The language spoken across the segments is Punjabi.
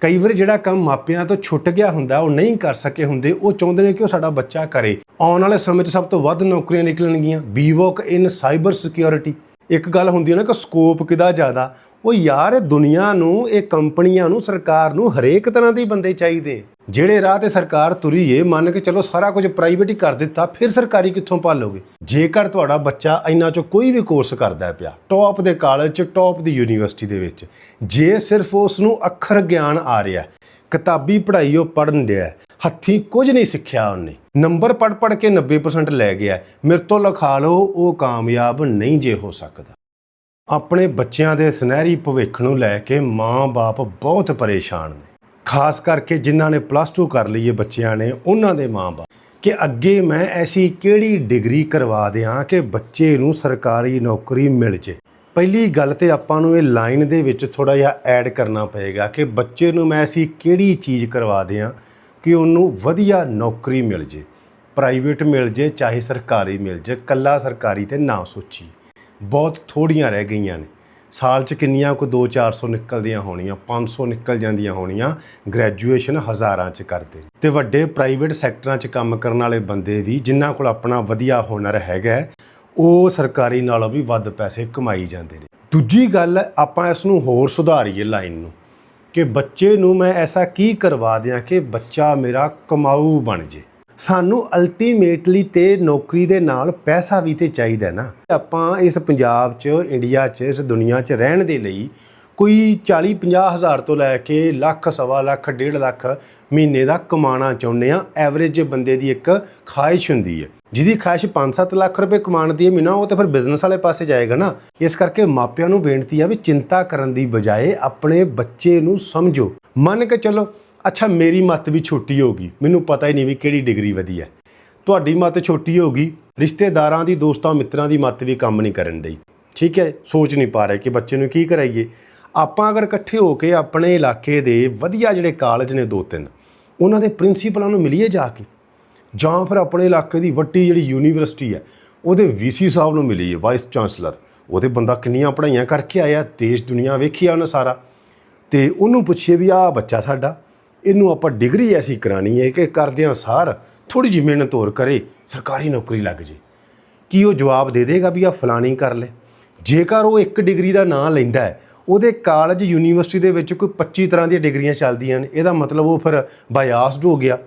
ਕਈ ਵਾਰ ਜਿਹੜਾ ਕੰਮ ਮਾਪਿਆਂ ਤੋਂ ਛੁੱਟ ਗਿਆ ਹੁੰਦਾ, ਉਹ ਨਹੀਂ ਕਰ ਸਕੇ ਹੁੰਦੇ, ਉਹ ਚਾਹੁੰਦੇ ਨੇ ਕਿ ਉਹ ਸਾਡਾ ਬੱਚਾ ਕਰੇ। ਆਉਣ ਵਾਲੇ ਸਮੇਂ 'ਚ ਸਭ ਤੋਂ ਵੱਧ ਨੌਕਰੀਆਂ ਨਿਕਲਣਗੀਆਂ। ਬੀਵੋਕ ਇਨ ਸਾਈਬਰ ਸਿਕਿਉਰਿਟੀ। ਇੱਕ ਗੱਲ ਹੁੰਦੀ ਹੈ ਨਾ ਕਿ ਸਕੋਪ ਕਿਦਾ ਜ਼ਿਆਦਾ, ਉਹ ਯਾਰ ਇਹ ਦੁਨੀਆ ਨੂੰ, ਇਹ ਕੰਪਨੀਆਂ ਨੂੰ, ਸਰਕਾਰ ਨੂੰ ਹਰੇਕ ਤਰ੍ਹਾਂ ਦੇ ਬੰਦੇ ਚਾਹੀਦੇ। ਜਿਹੜੇ ਰਾਹ ਤੇ ਸਰਕਾਰ ਤੁਰੀ ਏ, ਮੰਨ ਕੇ ਚਲੋ ਸਾਰਾ ਕੁਝ ਪ੍ਰਾਈਵੇਟ ਹੀ ਕਰ ਦਿੱਤਾ, ਫਿਰ ਸਰਕਾਰੀ ਕਿੱਥੋਂ ਪਾਲੋਗੇ? ਜੇਕਰ ਤੁਹਾਡਾ ਬੱਚਾ ਇੰਨਾ ਚੋਂ ਕੋਈ ਵੀ ਕੋਰਸ ਕਰਦਾ ਪਿਆ ਟੌਪ ਦੇ ਕਾਲਜ ਚ ਟੌਪ ਦੀ ਯੂਨੀਵਰਸਿਟੀ ਦੇ ਵਿੱਚ, ਜੇ ਸਿਰਫ ਉਸ ਨੂੰ ਅੱਖਰ ਗਿਆਨ ਆ ਰਿਹਾ, ਕਿਤਾਬੀ ਪੜ੍ਹਾਈ ਉਹ ਪੜਨ ਰਿਹਾ ਹੱਥੀਂ ਕੁਝ ਨਹੀਂ ਸਿੱਖਿਆ ਉਹਨੇ। ਨੰਬਰ ਪੜ ਪੜ ਕੇ 90% ਲੈ ਗਿਆ। ਮੇਰੇ ਤੋਂ ਲਿਖਾ ਲਓ, ਉਹ ਕਾਮਯਾਬ ਨਹੀਂ ਜੇ ਹੋ ਸਕਦਾ। ਆਪਣੇ ਬੱਚਿਆਂ ਦੇ ਸੁਨਹਿਰੀ ਭਵਿੱਖ ਨੂੰ ਲੈ ਕੇ ਮਾਂ-ਬਾਪ ਬਹੁਤ ਪਰੇਸ਼ਾਨ ਨੇ। ਖਾਸ ਕਰਕੇ ਜਿਨ੍ਹਾਂ ਨੇ ਪਲੱਸ 2 ਕਰ ਲਈ ਹੈ ਬੱਚਿਆਂ ਨੇ, ਉਹਨਾਂ ਦੇ ਮਾਂ-ਬਾਪ ਕਿ ਅੱਗੇ ਮੈਂ ਐਸੀ ਕਿਹੜੀ ਡਿਗਰੀ ਕਰਵਾ ਦਿਆਂ ਕਿ ਬੱਚੇ ਨੂੰ ਸਰਕਾਰੀ ਨੌਕਰੀ ਮਿਲ ਜੇ। ਪਹਿਲੀ ਗੱਲ ਤੇ ਆਪਾਂ ਨੂੰ ਇਹ ਲਾਈਨ ਦੇ ਵਿੱਚ ਥੋੜਾ ਜਿਹਾ ਐਡ ਕਰਨਾ ਪਏਗਾ ਕਿ ਬੱਚੇ ਨੂੰ ਮੈਂ ਐਸੀ ਕਿਹੜੀ ਚੀਜ਼ ਕਰਵਾ ਦਿਆਂ ਕਿ ਉਹਨੂੰ ਵਧੀਆ ਨੌਕਰੀ ਮਿਲ ਜੇ ਪ੍ਰਾਈਵੇਟ ਮਿਲ ਜੇ, ਚਾਹੇ ਸਰਕਾਰੀ ਮਿਲ ਜੇ, ਕੱਲਾ ਸਰਕਾਰੀ ਤੇ ਨਾ ਸੋਚੀ। ਬਹੁਤ ਥੋੜੀਆਂ ਰਹਿ ਗਈਆਂ ਨੇ। ਸਾਲ 'ਚ ਕਿੰਨੀਆਂ ਕੋ 2-400 ਨਿਕਲਦੀਆਂ ਹੋਣੀਆਂ 500 ਨਿਕਲ ਜਾਂਦੀਆਂ ਹੋਣੀਆਂ ਗ੍ਰੈਜੂਏਸ਼ਨ ਹਜ਼ਾਰਾਂ 'ਚ ਕਰਦੇ ਨੇ। ਤੇ ਵੱਡੇ ਪ੍ਰਾਈਵੇਟ ਸੈਕਟਰਾਂ 'ਚ ਕੰਮ ਕਰਨ ਵਾਲੇ ਬੰਦੇ ਵੀ ਜਿਨ੍ਹਾਂ ਕੋਲ ਆਪਣਾ ਵਧੀਆ ਹੁਨਰ ਹੈਗਾ, ਉਹ ਸਰਕਾਰੀ ਨਾਲੋਂ ਵੀ ਵੱਧ ਪੈਸੇ ਕਮਾਈ ਜਾਂਦੇ ਨੇ। ਦੂਜੀ ਗੱਲ, ਆਪਾਂ ਇਸ ਨੂੰ ਹੋਰ ਸੁਧਾਰੀਏ ਲਾਈਨ ਨੂੰ। ਕਿ ਬੱਚੇ ਨੂੰ ਮੈਂ ਐਸਾ ਕੀ ਕਰਵਾ ਦਿਆਂ ਕਿ ਬੱਚਾ ਮੇਰਾ ਕਮਾਊ ਬਣ ਜੇ। ਸਾਨੂੰ ਅਲਟੀਮੇਟਲੀ ਤੇ ਨੌਕਰੀ ਦੇ ਨਾਲ ਪੈਸਾ ਵੀ ਤੇ ਚਾਹੀਦਾ ਨਾ। ਆਪਾਂ ਇਸ ਪੰਜਾਬ 'ਚ, ਇੰਡੀਆ 'ਚ, ਇਸ ਦੁਨੀਆ 'ਚ ਰਹਿਣ ਦੇ ਲਈ ਕੋਈ 40 50 ਹਜ਼ਾਰ ਤੋਂ ਲੈ ਕੇ ਲੱਖ, ਸਵਾ ਲੱਖ, ਡੇਢ ਲੱਖ ਮਹੀਨੇ ਦਾ ਕਮਾਉਣਾ ਚਾਹੁੰਦੇ ਆ ਐਵਰੇਜ ਬੰਦੇ ਦੀ ਇੱਕ ਖਾਹਿਸ਼ ਹੁੰਦੀ ਹੈ। ਜਿਹਦੀ ਖਾਹਿਸ਼ 5-7 ਲੱਖ ਰੁਪਏ ਕਮਾਉਣ ਦੀ ਹੈ ਮਹੀਨਾ, ਉਹ ਤਾਂ ਫਿਰ ਬਿਜ਼ਨਸ ਵਾਲੇ ਪਾਸੇ ਜਾਏਗਾ ਨਾ। ਇਸ ਕਰਕੇ ਮਾਪਿਆਂ ਨੂੰ ਬੇਨਤੀ ਆ ਵੀ ਚਿੰਤਾ ਕਰਨ ਦੀ ਬਜਾਏ ਆਪਣੇ ਬੱਚੇ ਨੂੰ ਸਮਝੋ। ਮੰਨ ਕੇ ਚੱਲੋ, ਅੱਛਾ, ਮੇਰੀ ਮੱਤ ਵੀ ਛੋਟੀ ਹੋਗੀ ਮੈਨੂੰ ਪਤਾ ਹੀ ਨਹੀਂ ਵੀ ਕਿਹੜੀ ਡਿਗਰੀ ਵਧੀਆ ਤੁਹਾਡੀ ਮੱਤ ਛੋਟੀ ਹੋਗੀ ਰਿਸ਼ਤੇਦਾਰਾਂ ਦੀ, ਦੋਸਤਾਂ, ਮਿੱਤਰਾਂ ਦੀ ਮੱਤ ਵੀ ਕੰਮ ਨਹੀਂ ਕਰਨ ਡਈ। ਠੀਕ ਹੈ, ਸੋਚ ਨਹੀਂ ਪਾ ਰਹੇ ਕਿ ਬੱਚੇ ਨੂੰ ਕੀ ਕਰਾਈਏ। ਆਪਾਂ ਅਗਰ ਇਕੱਠੇ ਹੋ ਕੇ ਆਪਣੇ ਇਲਾਕੇ ਦੇ ਵਧੀਆ ਜਿਹੜੇ ਕਾਲਜ ਨੇ ਦੋ ਤਿੰਨ, ਉਹਨਾਂ ਦੇ ਪ੍ਰਿੰਸੀਪਲਾਂ ਨੂੰ ਮਿਲੀਏ ਜਾ ਕੇ? ਜਾਂ ਫਿਰ ਆਪਣੇ ਇਲਾਕੇ ਦੀ ਵੱਡੀ ਜਿਹੜੀ ਯੂਨੀਵਰਸਿਟੀ ਹੈ, ਉਹਦੇ ਵੀਸੀ ਸਾਹਿਬ ਨੂੰ ਮਿਲੀਏ ਵਾਈਸ ਚਾਂਸਲਰ ਉਹਦੇ ਬੰਦਾ ਕਿੰਨੀਆਂ ਪੜ੍ਹਾਈਆਂ ਕਰਕੇ ਆਇਆ, ਦੇਸ਼ ਦੁਨੀਆ ਵੇਖਿਆ ਉਹਨੇ ਸਾਰਾ। ਤੇ ਉਹਨੂੰ ਪੁੱਛੀਏ ਵੀ ਆਹ ਬੱਚਾ ਸਾਡਾ, ਇਹਨੂੰ ਆਪਾਂ ਡਿਗਰੀ ਐਸੀ ਕਰਾਣੀ ਹੈ ਕਿ ਕਰਦਿਆਂ ਸਾਰ ਥੋੜੀ ਜਿਹੀ ਮਿਹਨਤ ਹੋਰ ਕਰੇ, ਸਰਕਾਰੀ ਨੌਕਰੀ ਲੱਗ ਜੇ। ਕੀ ਉਹ ਜਵਾਬ ਦੇ ਦੇਗਾ ਵੀ ਆ ਫਲਾਣੀ ਕਰ ਲੈ? ਜੇਕਰ ਉਹ ਇੱਕ ਡਿਗਰੀ ਦਾ ਨਾਂ ਲੈਂਦਾ ਹੈ ਉਹਦੇ ਕਾਲਜ ਯੂਨੀਵਰਸਿਟੀ ਦੇ ਵਿੱਚ ਕੋਈ 25 ਤਰ੍ਹਾਂ ਦੀਆਂ ਡਿਗਰੀਆਂ ਚੱਲਦੀਆਂ ਨੇ ਇਹਦਾ ਮਤਲਬ ਉਹ ਫਿਰ ਬਾਇਆਸਡ ਹੋ ਗਿਆ,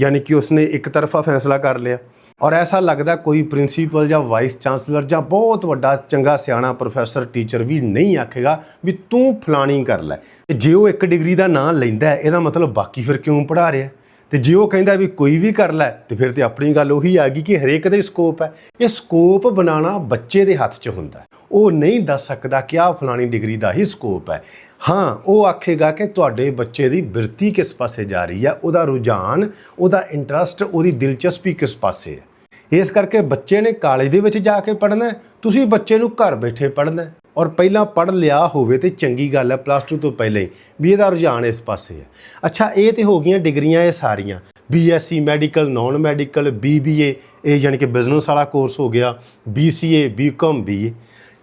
ਯਾਨੀ ਕਿ ਉਸਨੇ ਇੱਕ ਤਰਫਾ ਫੈਸਲਾ ਕਰ ਲਿਆ। ਔਰ ਐਸਾ ਲੱਗਦਾ ਕੋਈ ਪ੍ਰਿੰਸੀਪਲ ਜਾਂ ਵਾਈਸ ਚਾਂਸਲਰ ਜਾਂ ਬਹੁਤ ਵੱਡਾ ਚੰਗਾ ਸਿਆਣਾ ਪ੍ਰੋਫੈਸਰ ਟੀਚਰ ਵੀ ਨਹੀਂ ਆਖੇਗਾ ਵੀ ਤੂੰ ਫਲਾਣੀ ਕਰ ਲੈ। ਤੇ ਜੇ ਉਹ ਇੱਕ ਡਿਗਰੀ ਦਾ ਨਾਂ ਲੈਂਦਾ ਇਹਦਾ ਮਤਲਬ ਬਾਕੀ ਫਿਰ ਕਿਉਂ ਪੜ੍ਹਾ ਰਿਹਾ? ਤੇ ਜੇ ਉਹ ਕਹਿੰਦਾ ਵੀ ਕੋਈ ਵੀ ਕਰ ਲੈ, ਤੇ ਫਿਰ ਤੇ ਆਪਣੀ ਗੱਲ ਉਹੀ ਆ ਗਈ ਕਿ ਹਰੇਕ ਦਾ ਹੀ ਸਕੋਪ ਹੈ। ਇਹ ਸਕੋਪ ਬਣਾਉਣਾ ਬੱਚੇ ਦੇ ਹੱਥ 'ਚ ਹੁੰਦਾ ਉਹ ਨਹੀਂ ਦੱਸ ਸਕਦਾ ਕਿ ਆਹ ਫਲਾਣੀ ਡਿਗਰੀ ਦਾ ਹੀ ਸਕੋਪ ਹੈ। ਹਾਂ, ਉਹ ਆਖੇਗਾ ਕਿ ਤੁਹਾਡੇ ਬੱਚੇ ਦੀ ਬਿਰਤੀ ਕਿਸ ਪਾਸੇ ਜਾ ਰਹੀ ਹੈ, ਉਹਦਾ ਰੁਝਾਨ, ਉਹਦਾ ਇੰਟਰਸਟ ਉਹਦੀ ਦਿਲਚਸਪੀ ਕਿਸ ਪਾਸੇ ਹੈ। ਇਸ ਕਰਕੇ ਬੱਚੇ ਨੇ ਕਾਲਜ ਦੇ ਵਿੱਚ ਜਾ ਕੇ ਪੜ੍ਹਨਾ ਤੁਸੀਂ ਬੱਚੇ ਨੂੰ ਘਰ ਬੈਠੇ ਪੜ੍ਹਨਾ ਔਰ ਪਹਿਲਾਂ ਪੜ੍ਹ ਲਿਆ ਹੋਵੇ ਤੇ ਚੰਗੀ ਗੱਲ ਹੈ ਪਲੱਸ 2 ਤੋਂ ਪਹਿਲਾਂ ਹੀ, ਵੀ ਇਹਦਾ ਰੁਝਾਨ ਇਸ ਪਾਸੇ ਹੈ। ਅੱਛਾ, ਇਹ ਤੇ ਹੋ ਗਈਆਂ ਡਿਗਰੀਆਂ ਇਹ ਸਾਰੀਆਂ BSc medical non medical BBA ਇਹ ਯਾਨੀ ਕਿ ਬਿਜ਼ਨਸ ਵਾਲਾ ਕੋਰਸ ਹੋ ਗਿਆ ਬੀਸੀਏ ਬੀਕਾਮ ਬੀਏ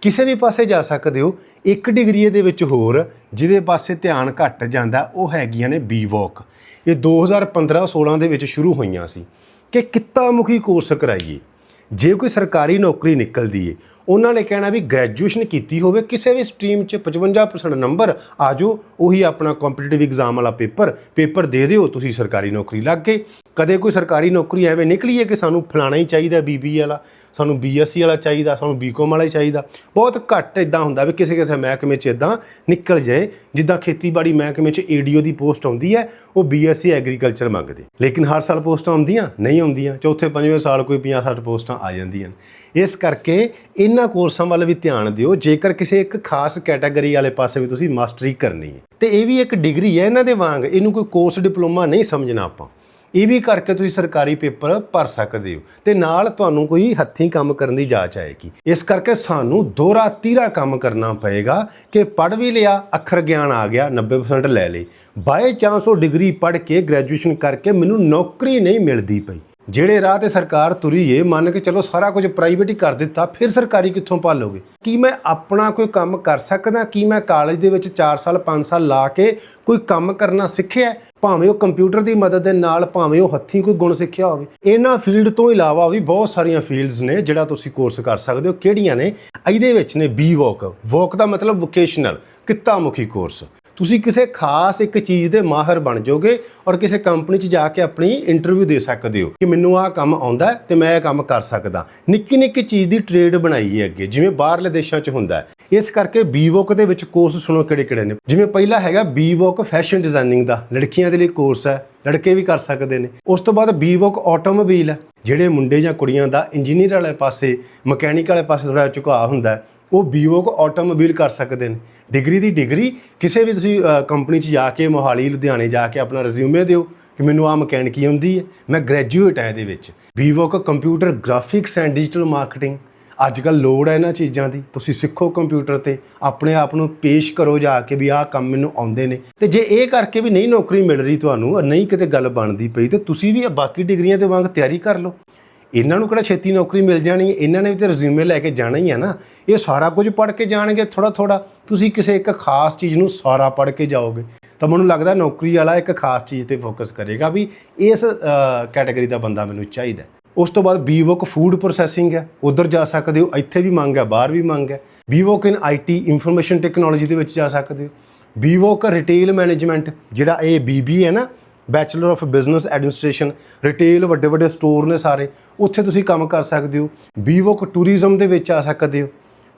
ਕਿਸੇ ਵੀ ਪਾਸੇ ਜਾ ਸਕਦੇ ਹੋ, ਇੱਕ ਡਿਗਰੀ ਇਹਦੇ ਵਿੱਚ ਹੋਰ, ਜਿਹਦੇ ਪਾਸੇ ਧਿਆਨ ਘੱਟ ਜਾਂਦਾ, ਉਹ ਹੈਗੀਆਂ ਨੇ ਬੀ ਬੀਵੋਕ ਇਹ 2015-16 ਦੇ ਵਿੱਚ ਸ਼ੁਰੂ ਹੋਈਆਂ ਸੀ। ਕਿ ਕਿੱਤਾ ਮੁਖੀ ਕੋਰਸ ਕਰਾਈਏ। ਜੇ ਕੋਈ ਸਰਕਾਰੀ ਨੌਕਰੀ ਨਿਕਲਦੀ ਏ, ਉਹਨਾਂ ਨੇ ਕਹਿਣਾ ਵੀ ਗ੍ਰੈਜੂਏਸ਼ਨ ਕੀਤੀ ਹੋਵੇ, ਕਿਸੇ ਵੀ ਸਟਰੀਮ 'ਚ 55% ਨੰਬਰ ਆ ਜਾਓ ਉਹੀ ਆਪਣਾ ਕੰਪੀਟੀਟਿਵ ਐਗਜ਼ਾਮ ਵਾਲਾ ਪੇਪਰ ਪੇਪਰ ਦੇ ਦਿਓ, ਤੁਸੀਂ ਸਰਕਾਰੀ ਨੌਕਰੀ ਲੱਗ ਗਏ। ਕਦੇ ਕੋਈ ਸਰਕਾਰੀ ਨੌਕਰੀ ਐਵੇਂ ਨਿਕਲੀ ਹੈ ਕਿ ਸਾਨੂੰ ਫਲਾਣਾ ਹੀ ਚਾਹੀਦਾ ਬੀਬੀ ਵਾਲਾ, ਸਾਨੂੰ ਬੀਐਸਸੀ ਵਾਲਾ ਚਾਹੀਦਾ, ਸਾਨੂੰ ਬੀਕਾਮ ਵਾਲਾ ਹੀ ਚਾਹੀਦਾ। ਬਹੁਤ ਘੱਟ ਇਦਾਂ ਹੁੰਦਾ ਵੀ ਕਿਸੇ ਕਿਸੇ ਮਹਿਕਮੇ 'ਚ ਇਦਾਂ ਨਿਕਲ ਜਾਏ, ਜਿੱਦਾਂ ਖੇਤੀਬਾੜੀ ਮਹਿਕਮੇ 'ਚ ਏਡੀਓ ਦੀ ਪੋਸਟ ਆਉਂਦੀ ਹੈ ਉਹ ਬੀਐਸਸੀ ਐਗਰੀਕਲਚਰ ਮੰਗਦੇ। ਲੇਕਿਨ ਹਰ ਸਾਲ ਪੋਸਟਾਂ ਆਉਂਦੀਆਂ, ਨਹੀਂ ਆਉਂਦੀਆਂ। ਚੌਥੇ ਪੰਜਵੇਂ ਸਾਲ ਕੋਈ 50 60 ਪੋਸਟਾਂ। ਆ ਜਾਂਦੀਆਂ ਇਸ ਕਰਕੇ ਇਹਨਾਂ ਕੋਰਸਾਂ ਵੱਲ ਵੀ ਧਿਆਨ ਦਿਓ। ਜੇਕਰ ਕਿਸੇ ਇੱਕ ਖਾਸ ਕੈਟਾਗਰੀ ਵਾਲੇ ਪਾਸੇ ਵੀ ਤੁਸੀਂ ਮਾਸਟਰੀ ਕਰਨੀ ਹੈ, ਤੇ ਇਹ ਵੀ ਇੱਕ ਡਿਗਰੀ ਹੈ ਇਹਨਾਂ ਦੇ ਵਾਂਗ, ਇਹਨੂੰ ਕੋਈ ਕੋਰਸ ਡਿਪਲੋਮਾ ਨਹੀਂ ਸਮਝਣਾ ਆਪਾਂ। ਇਹ ਵੀ ਕਰਕੇ ਤੁਸੀਂ ਸਰਕਾਰੀ ਪੇਪਰ ਭਰ ਸਕਦੇ ਹੋ, ਤੇ ਨਾਲ ਤੁਹਾਨੂੰ ਕੋਈ ਹੱਥੀਂ ਕੰਮ ਕਰਨ ਦੀ ਜਾਚ ਆਏਗੀ। ਇਸ ਕਰਕੇ ਸਾਨੂੰ ਦੋਹਰਾ ਤੀਰਾ ਕੰਮ ਕਰਨਾ ਪਏਗਾ ਕਿ ਪੜ੍ਹ ਵੀ ਲਿਆ, ਅੱਖਰ ਗਿਆਨ ਆ ਗਿਆ 90% ਲੈ ਲਈ ਬਾਏ ਚਾਂਸ ਉਹ ਡਿਗਰੀ ਪੜ੍ਹ ਕੇ ਗ੍ਰੈਜੂਏਸ਼ਨ ਕਰਕੇ ਮੈਨੂੰ ਨੌਕਰੀ ਨਹੀਂ ਮਿਲਦੀ ਪਈ। ਜਿਹੜੇ ਰਾਹ ਤੇ ਸਰਕਾਰ ਤੁਰੀ ਏ, ਮੰਨ ਕੇ ਚਲੋ ਸਾਰਾ ਕੁਝ ਪ੍ਰਾਈਵੇਟ ਹੀ ਕਰ ਦਿੱਤਾ, ਫਿਰ ਸਰਕਾਰੀ ਕਿੱਥੋਂ ਪਾਲੋਗੇ? ਕੀ ਮੈਂ ਆਪਣਾ ਕੋਈ ਕੰਮ ਕਰ ਸਕਦਾ? ਕੀ ਮੈਂ ਕਾਲਜ ਦੇ ਵਿੱਚ 4 ਸਾਲ 5 ਸਾਲ ਲਾ ਕੇ ਕੋਈ ਕੰਮ ਕਰਨਾ ਸਿੱਖਿਆ? ਭਾਵੇਂ ਉਹ ਕੰਪਿਊਟਰ ਦੀ ਮਦਦ ਦੇ ਨਾਲ, ਭਾਵੇਂ ਉਹ ਹੱਥੀਂ ਕੋਈ ਗੁਣ ਸਿੱਖਿਆ ਹੋਵੇ। ਇਹਨਾਂ ਫੀਲਡ ਤੋਂ ਇਲਾਵਾ ਵੀ ਬਹੁਤ ਸਾਰੀਆਂ ਫੀਲਡਸ ਨੇ ਜਿਹੜਾ ਤੁਸੀਂ ਕੋਰਸ ਕਰ ਸਕਦੇ ਹੋ। ਕਿਹੜੀਆਂ ਨੇ? ਇਹਦੇ ਵਿੱਚ ਨੇ ਬੀ ਵੋਕ ਵੋਕ ਦਾ ਮਤਲਬ ਵੋਕੇਸ਼ਨਲ ਕਿੱਤਾ ਮੁਖੀ ਕੋਰਸ ਤੁਸੀਂ ਕਿਸੇ ਖਾਸ ਇੱਕ ਚੀਜ਼ ਦੇ ਮਾਹਰ ਬਣ ਜਾਓਗੇ ਔਰ ਕਿਸੇ ਕੰਪਨੀ 'ਚ ਜਾ ਕੇ ਆਪਣੀ ਇੰਟਰਵਿਊ ਦੇ ਸਕਦੇ ਹੋ ਕਿ ਮੈਨੂੰ ਆਹ ਕੰਮ ਆਉਂਦਾ ਹੈ ਤੇ ਮੈਂ ਇਹ ਕੰਮ ਕਰ ਸਕਦਾ। ਨਿੱਕੀ ਨਿੱਕੀ ਚੀਜ਼ ਦੀ ਟ੍ਰੇਡ ਬਣਾਈ ਹੈ ਅੱਗੇ, ਜਿਵੇਂ ਬਾਹਰਲੇ ਦੇਸ਼ਾਂ 'ਚ ਹੁੰਦਾ ਇਸ ਕਰਕੇ ਬੀਵੋਕ ਦੇ ਵਿੱਚ ਕੋਰਸ ਸੁਣੋ ਕਿਹੜੇ ਕਿਹੜੇ ਨੇ। ਜਿਵੇਂ ਪਹਿਲਾ ਹੈਗਾ ਬੀਵੋਕ ਫੈਸ਼ਨ ਡਿਜ਼ਾਈਨਿੰਗ ਦਾ, ਲੜਕੀਆਂ ਦੇ ਲਈ ਕੋਰਸ ਹੈ, ਲੜਕੇ ਵੀ ਕਰ ਸਕਦੇ ਨੇ। ਉਸ ਤੋਂ ਬਾਅਦ ਬੀਵੋਕ ਆਟੋਮੋਬਾਈਲ ਹੈ, ਜਿਹੜੇ ਮੁੰਡੇ ਜਾਂ ਕੁੜੀਆਂ ਦਾ ਇੰਜੀਨੀਅਰ ਵਾਲੇ ਪਾਸੇ ਮਕੈਨਿਕ ਵਾਲੇ ਪਾਸੇ ਥੋੜਾ ਝੁਕਾਅ ਹੁੰਦਾ ਹੈ ਉਹ ਬੀਵੋਕ ਆਟੋਮੋਬਾਈਲ ਕਰ ਸਕਦੇ ਨੇ। ਡਿਗਰੀ ਦੀ ਡਿਗਰੀ, ਕਿਸੇ ਵੀ ਤੁਸੀਂ ਕੰਪਨੀ 'ਚ ਜਾ ਕੇ, ਮੋਹਾਲੀ, ਲੁਧਿਆਣੇ ਜਾ ਕੇ ਆਪਣਾ ਰਿਜ਼ਿਊਮੇ ਦਿਓ ਕਿ ਮੈਨੂੰ ਆ ਮਕੈਨਿਕੀ ਆਉਂਦੀ ਹੈ। ਮੈਂ ਗ੍ਰੈਜੂਏਟ ਹਾਂ ਇਹਦੇ ਵਿੱਚ। BVoc computer graphics and digital marketing ਅੱਜ ਕੱਲ ਲੋੜ ਹੈ ਇਹਨਾਂ ਚੀਜ਼ਾਂ ਦੀ। ਤੁਸੀਂ ਸਿੱਖੋ ਕੰਪਿਊਟਰ ਤੇ। ਆਪਣੇ ਆਪ ਨੂੰ ਪੇਸ਼ ਕਰੋ ਜਾ ਕੇ ਵੀ ਆਹ ਕੰਮ ਮੈਨੂੰ ਆਉਂਦੇ ਨੇ। ਤੇ ਜੇ ਇਹ ਕਰਕੇ ਵੀ ਨਹੀਂ ਨੌਕਰੀ ਮਿਲ ਰਹੀ ਤੁਹਾਨੂੰ, ਨਹੀਂ ਕਿਤੇ ਗੱਲ ਬਣਦੀ ਪਈ, ਤੇ ਤੁਸੀਂ ਵੀ ਇਹ ਬਾਕੀ ਡਿਗਰੀਆਂ ਦੇ ਵਾਂਗ ਤਿਆਰੀ ਕਰ ਲਓ। ਇਹਨਾਂ ਨੂੰ ਕਿਹੜਾ ਛੇਤੀ ਨੌਕਰੀ ਮਿਲ ਜਾਣੀ ਹੈ? ਇਹਨਾਂ ਨੇ ਵੀ ਤੇ ਰਿਜ਼ਿਊਮੇ ਲੈ ਕੇ ਜਾਣਾ ਹੀ ਹੈ ਨਾ। ਇਹ ਸਾਰਾ ਕੁਝ ਪੜ੍ਹ ਕੇ ਜਾਣਗੇ ਥੋੜਾ ਥੋੜਾ ਤੁਸੀਂ ਕਿਸੇ ਇੱਕ ਖਾਸ ਚੀਜ਼ ਨੂੰ ਸਾਰਾ ਪੜ੍ਹ ਕੇ ਜਾਓਗੇ। ਤਾਂ ਮੈਨੂੰ ਲੱਗਦਾ ਨੌਕਰੀ ਵਾਲਾ ਇੱਕ ਖਾਸ ਚੀਜ਼ ਤੇ ਫੋਕਸ ਕਰੇਗਾ ਵੀ ਇਸ ਕੈਟਾਗਰੀ ਦਾ ਬੰਦਾ ਮੈਨੂੰ ਚਾਹੀਦਾ ਉਸ ਤੋਂ ਬਾਅਦ ਬੀਵੋਕ ਫੂਡ ਪ੍ਰੋਸੈਸਿੰਗ ਹੈ। ਉਧਰ ਜਾ ਸਕਦੇ ਹੋ, ਇੱਥੇ ਵੀ ਮੰਗ ਹੈ, ਬਾਹਰ ਵੀ ਮੰਗ ਹੈ। BVoc in IT information technology ਦੇ ਵਿੱਚ ਜਾ ਸਕਦੇ ਹੋ। ਬੀਵੋਕ ਰਿਟੇਲ ਮੈਨੇਜਮੈਂਟ ਜਿਹੜਾ ਇਹ ਬੀਬੀ ਹੈ ਨਾ bachelor of business administration retail ਵੱਡੇ ਵੱਡੇ ਸਟੋਰ ਨੇ ਸਾਰੇ, ਉੱਥੇ ਤੁਸੀਂ ਕੰਮ ਕਰ ਸਕਦੇ ਹੋ। ਬੀਵੋਕ ਟੂਰਿਜ਼ਮ ਦੇ ਵਿੱਚ ਆ ਸਕਦੇ ਹੋ,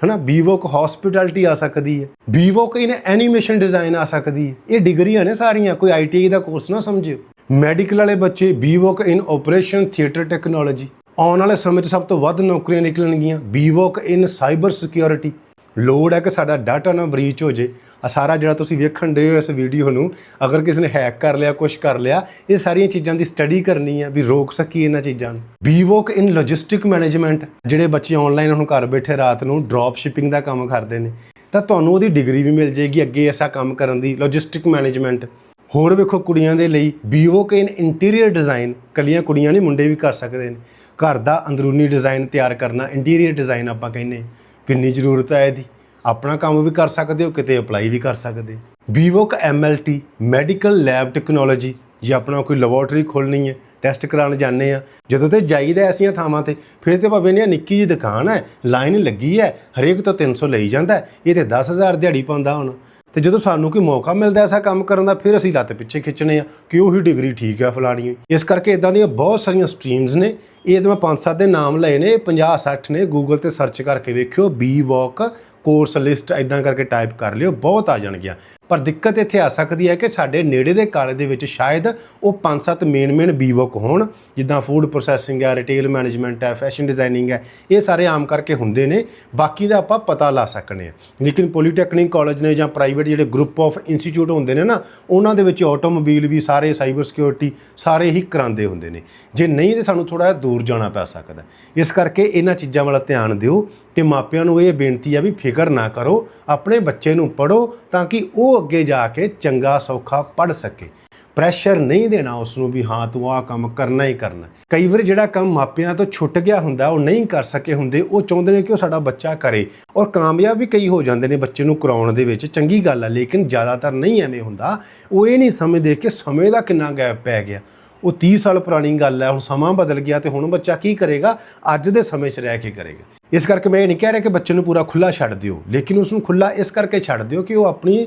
ਹਨਾ? ਬੀਵੋਕ ਹਸਪਿਟੈਲਿਟੀ ਆ ਸਕਦੀ ਹੈ। ਬੀਵੋਕ ਇਨ ਐਨੀਮੇਸ਼ਨ ਡਿਜ਼ਾਈਨ ਆ ਸਕਦੀ ਹੈ। ਇਹ ਡਿਗਰੀਆਂ ਨੇ ਸਾਰੀਆਂ, ਕੋਈ ਆਈਟੀਆਈ ਦਾ ਕੋਰਸ ਨਾ ਸਮਝਿਓ। ਮੈਡੀਕਲ ਵਾਲੇ ਬੱਚੇ BVoc in operation theatre technology ਆਉਣ ਵਾਲੇ ਸਮੇਂ 'ਚ ਸਭ ਤੋਂ ਵੱਧ ਨੌਕਰੀਆਂ ਨਿਕਲਣਗੀਆਂ। ਬੀਵੋਕ ਇਨ ਸਾਈਬਰ ਸਿਕਿਉਰਿਟੀ ਲੋੜ ਹੈ ਕਿ ਸਾਡਾ ਡਾਟਾ ਨਾ ਬ੍ਰੀਚ ਹੋ ਜੇ। ਆ ਸਾਰਾ ਜਿਹੜਾ ਤੁਸੀਂ ਵੇਖਣ ਦੇ ਹੋ ਇਸ ਵੀਡੀਓ ਨੂੰ, ਅਗਰ ਕਿਸੇ ਨੇ ਹੈਕ ਕਰ ਲਿਆ ਕੁਝ ਕਰ ਲਿਆ, ਇਹ ਸਾਰੀਆਂ ਚੀਜ਼ਾਂ ਦੀ ਸਟੱਡੀ ਕਰਨੀ ਹੈ ਵੀ ਰੋਕ ਸਕੀਏ ਇਹਨਾਂ ਚੀਜ਼ਾਂ ਨੂੰ। ਬੀਵੋਕ ਇਨ ਲੌਜਿਸਟਿਕ ਮੈਨੇਜਮੈਂਟ ਜਿਹੜੇ ਬੱਚੇ ਆਨਲਾਈਨ ਹੁਣ ਘਰ ਬੈਠੇ ਰਾਤ ਨੂੰ ਡ੍ਰੌਪ ਸ਼ਿਪਿੰਗ ਦਾ ਕੰਮ ਕਰਦੇ ਨੇ, ਤਾਂ ਤੁਹਾਨੂੰ ਉਹਦੀ ਡਿਗਰੀ ਵੀ ਮਿਲ ਜਾਏਗੀ ਅੱਗੇ ਐਸਾ ਕੰਮ ਕਰਨ ਦੀ ਲੌਜਿਸਟਿਕ ਮੈਨੇਜਮੈਂਟ ਹੋਰ ਵੇਖੋ ਕੁੜੀਆਂ ਦੇ ਲਈ ਬੀਵੋਕ ਇਨ ਇੰਟੀਰੀਅਰ ਡਿਜ਼ਾਈਨ ਕੱਲੀਆਂ ਕੁੜੀਆਂ ਨਹੀਂ, ਮੁੰਡੇ ਵੀ ਕਰ ਸਕਦੇ ਨੇ। ਘਰ ਦਾ ਅੰਦਰੂਨੀ ਡਿਜ਼ਾਈਨ ਤਿਆਰ ਕਰਨਾ ਇੰਟੀਰੀਅਰ ਡਿਜ਼ਾਈਨ ਆਪਾਂ ਕਹਿੰਦੇ ਕਿੰਨੀ ਜ਼ਰੂਰਤ ਹੈ ਇਹਦੀ? ਆਪਣਾ ਕੰਮ ਵੀ ਕਰ ਸਕਦੇ ਹੋ ਕਿਤੇ ਅਪਲਾਈ ਵੀ ਕਰ ਸਕਦੇ BVoc MLT medical lab technology ਜੇ ਆਪਣਾ ਕੋਈ ਲੈਬੋਰਟਰੀ ਖੋਲਣੀ ਹੈ ਟੈਸਟ ਕਰਾਉਣ ਜਾਂਦੇ ਆ ਜਦੋਂ ਤੇ ਜਾਈਦਾ ਐਸੀਆਂ ਥਾਵਾਂ ਤੇ ਫਿਰ ਤੇ ਭਾਵੇਂ ਨੇ ਨਿੱਕੀ ਜੀ ਦੁਕਾਨ ਹੈ ਲਾਈਨ ਲੱਗੀ ਹੈ ਹਰੇਕ ਤੋਂ 300 ਲਈ ਜਾਂਦਾ ਹੈ, ਇਹ ਤੇ 10000 ਦਿਹਾੜੀ ਪਾਉਂਦਾ ਹੁਣ। ਤੇ ਜਦੋਂ ਸਾਨੂੰ ਕੋਈ ਮੌਕਾ ਮਿਲਦਾ ਐਸਾ ਕੰਮ ਕਰਨ ਦਾ, ਫਿਰ ਅਸੀਂ ਲੱਤ ਪਿੱਛੇ ਖਿੱਚਣੇ ਆ ਕਿ ਉਹੀ ਡਿਗਰੀ ਠੀਕ ਆ ਫਲਾਣੀ ਇਸ ਕਰਕੇ ਇਦਾਂ ਦੀਆਂ ਬਹੁਤ ਸਾਰੀਆਂ ਸਟਰੀਮਸ ਨੇ। ਇਹ ਤਾਂ ਮੈਂ ਪੰਜ ਸੱਤ ਦੇ ਨਾਮ ਲਏ ਨੇ 50 60 ਨੇ ਗੂਗਲ ਤੇ ਸਰਚ ਕਰਕੇ ਵੇਖਿਓ ਬੀ ਵਾਕ ਕੋਰਸ ਲਿਸਟ ਇਦਾਂ ਕਰਕੇ ਟਾਈਪ ਕਰ ਲਿਓ, ਬਹੁਤ ਆ ਜਾਣਗੀਆਂ। ਪਰ ਦਿੱਕਤ ਇੱਥੇ ਆ ਸਕਦੀ ਹੈ ਕਿ ਸਾਡੇ ਨੇੜੇ ਦੇ ਕਾਲਜ ਦੇ ਵਿੱਚ ਸ਼ਾਇਦ ਉਹ ਪੰਜ ਸੱਤ ਮੇਨ ਮੇਨ ਬੀਵਕ ਹੋਣ, ਜਿੱਦਾਂ ਫੂਡ ਪ੍ਰੋਸੈਸਿੰਗ ਹੈ ਰਿਟੇਲ ਮੈਨੇਜਮੈਂਟ ਹੈ ਫੈਸ਼ਨ ਡਿਜ਼ਾਈਨਿੰਗ ਹੈ, ਇਹ ਸਾਰੇ ਆਮ ਕਰਕੇ ਹੁੰਦੇ ਨੇ, ਬਾਕੀ ਦਾ ਆਪਾਂ ਪਤਾ ਲਾ ਸਕਨੇ ਆ। ਲੇਕਿਨ ਪੋਲੀਟੈਕਨਿਕ ਕਾਲਜ ਨੇ ਜਾਂ ਪ੍ਰਾਈਵੇਟ ਜਿਹੜੇ ਗਰੁੱਪ ਆਫ ਇੰਸਟੀਚਿਊਟ ਹੁੰਦੇ ਨੇ ਨਾ, ਉਹਨਾਂ ਦੇ ਵਿੱਚ ਆਟੋਮੋਬਾਈਲ ਵੀ ਸਾਰੇ ਸਾਈਬਰ ਸਿਕਿਉਰਿਟੀ ਸਾਰੇ ਹੀ ਕਰਾਉਂਦੇ ਹੁੰਦੇ ਨੇ। ਜੇ ਨਹੀਂ ਤੇ ਸਾਨੂੰ ਥੋੜਾ ਦੂਰ ਜਾਣਾ ਪੈ ਸਕਦਾ। ਇਸ ਕਰਕੇ ਇਹਨਾਂ ਚੀਜ਼ਾਂ ਵੱਲ ਧਿਆਨ ਦਿਓ ਤੇ ਮਾਪਿਆਂ ਨੂੰ ਇਹ ਬੇਨਤੀ ਆ ਵੀ ਫਿਕਰ ਨਾ ਕਰੋ, ਆਪਣੇ ਬੱਚੇ ਨੂੰ ਪੜੋ ਤਾਂ ਕਿ ਉਹ ਅੱਗੇ ਜਾ ਕੇ ਚੰਗਾ ਸੌਖਾ ਪੜ ਸਕੇ। ਪ੍ਰੈਸ਼ਰ ਨਹੀਂ ਦੇਣਾ ਉਸ ਨੂੰ ਵੀ ਹਾਂ, ਤੂੰ ਆਹ ਕੰਮ ਕਰਨਾ ਹੀ ਕਰਨਾ। ਕਈ ਵਾਰ ਜਿਹੜਾ ਕੰਮ ਮਾਪਿਆਂ ਤੋਂ ਛੁੱਟ ਗਿਆ ਹੁੰਦਾ, ਉਹ ਨਹੀਂ ਕਰ ਸਕੇ ਹੁੰਦੇ, ਉਹ ਚਾਹੁੰਦੇ ਨੇ ਕਿ ਉਹ ਸਾਡਾ ਬੱਚਾ ਕਰੇ। ਔਰ ਕਾਮਯਾਬ ਵੀ ਕਈ ਹੋ ਜਾਂਦੇ ਨੇ ਬੱਚੇ ਨੂੰ ਕਰਾਉਣ ਦੇ ਵਿੱਚ, ਚੰਗੀ ਗੱਲ ਹੈ ਲੇਕਿਨ ਜ਼ਿਆਦਾਤਰ ਨਹੀਂ ਐਵੇਂ ਹੁੰਦਾ। ਉਹ ਇਹ ਨਹੀਂ ਸਮਝਦੇ ਕਿ ਸਮੇਂ ਦਾ ਕਿੰਨਾ ਗੈਪ ਪੈ ਗਿਆ। ਉਹ 30 ਸਾਲ ਪੁਰਾਣੀ ਗੱਲ ਹੈ, ਹੁਣ ਸਮਾਂ ਬਦਲ ਗਿਆ ਤੇ ਹੁਣ ਬੱਚਾ ਕੀ ਕਰੇਗਾ? ਅੱਜ ਦੇ ਸਮੇਂ 'ਚ ਰਹਿ ਕੇ ਕਰੇਗਾ। ਇਸ ਕਰਕੇ ਮੈਂ ਇਹ ਨਹੀਂ ਕਹਿ ਰਿਹਾ ਕਿ ਬੱਚੇ ਨੂੰ ਪੂਰਾ ਖੁੱਲਾ ਛੱਡ ਦਿਓ, ਲੇਕਿਨ ਉਸ ਨੂੰ ਖੁੱਲਾ ਇਸ ਕਰਕੇ ਛੱਡ ਦਿਓ ਕਿ ਉਹ ਆਪਣੀ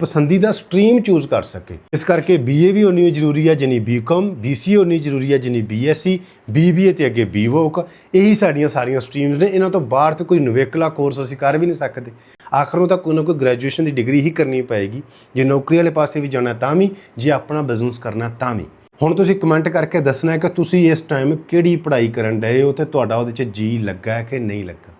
ਪਸੰਦੀਦਾ ਸਟਰੀਮ ਚੂਜ਼ ਕਰ ਸਕੇ। ਇਸ ਕਰਕੇ ਬੀਏ ਵੀ ਹੋਣੀ ਜ਼ਰੂਰੀ ਹੈ ਜਿੰਨੀ ਬੀਕਾਮ ਬੀਸੀਏ ਹੋਣੀ ਜ਼ਰੂਰੀ ਹੈ ਜਿੰਨੀ ਬੀਐਸਸੀ ਬੀਬੀਏ ਤੇ ਅੱਗੇ ਬੀਵੋਕ ਇਹੀ ਸਾਡੀਆਂ ਸਾਰੀਆਂ ਸਟਰੀਮਸ ਨੇ, ਇਹਨਾਂ ਤੋਂ ਬਾਹਰ ਤੇ ਕੋਈ ਨਵੇਕਲਾ ਕੋਰਸ ਅਸੀਂ ਕਰ ਵੀ ਨਹੀਂ ਸਕਦੇ। ਆਖਰੋਂ ਨੂੰ ਤਾਂ ਕੋਈ ਨਾ ਕੋਈ ਗ੍ਰੈਜੂਏਸ਼ਨ ਦੀ ਡਿਗਰੀ ਹੀ ਕਰਨੀ ਪਏਗੀ। ਜੇ ਨੌਕਰੀ ਵਾਲੇ ਪਾਸੇ ਵੀ ਜਾਣਾ ਤਾਂ ਵੀ, ਜੇ ਆਪਣਾ ਬਿਜ਼ਨਸ ਕਰਨਾ ਤਾਂ ਵੀ। ਹੁਣ ਤੁਸੀਂ ਕਮੈਂਟ ਕਰਕੇ ਦੱਸਣਾ ਹੈ ਕਿ ਤੁਸੀਂ ਇਸ ਟਾਈਮ ਕਿਹੜੀ ਪੜ੍ਹਾਈ ਕਰਨ ਡਏ ਹੋ ਤੇ ਤੁਹਾਡਾ ਉਹਦੇ 'ਚ ਜੀ ਲੱਗਾ ਹੈ ਕਿ ਨਹੀਂ ਲੱਗਾ?